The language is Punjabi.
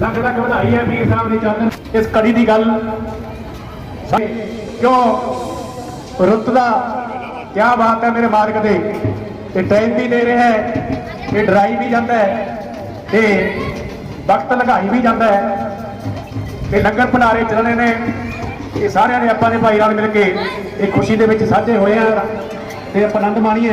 ਲੱਖ ਲੱਖ ਵਧਾਈ ਹੈ ਵੀਰ ਸਾਹਿਬ ਦੀ ਚੰਨ ਇਸ ਕੜੀ ਦੀ ਗੱਲ ਕਿਉਂ? ਰੁੱਤ ਦਾ ਕੀ ਬਾਤ ਹੈ ਮੇਰੇ ਮਾਰਗ ਦੇ। ਤੇ ਟਾਈਮ ਵੀ ਦੇ ਰਿਹਾ ਹੈ ਤੇ ਡਰਾਈ ਵੀ ਜਾਂਦਾ ਹੈ, ਤੇ ਵਕਤ ਲਗਾਈ ਵੀ ਜਾਂਦਾ ਹੈ। ਤੇ ਲੰਗਰ ਭੰਡਾਰੇ ਚੱਲਣੇ ਨੇ। ਇਹ ਸਾਰਿਆਂ ਨੇ ਆਪਾਂ ਦੇ ਭਾਈ ਨਾਲ ਮਿਲ ਕੇ ਇਹ ਖੁਸ਼ੀ ਦੇ ਵਿੱਚ ਸਾਂਝੇ ਹੋਏ ਆ ਤੇ ਆਪਾਂ ਆਨੰਦ ਮਾਣੀਏ।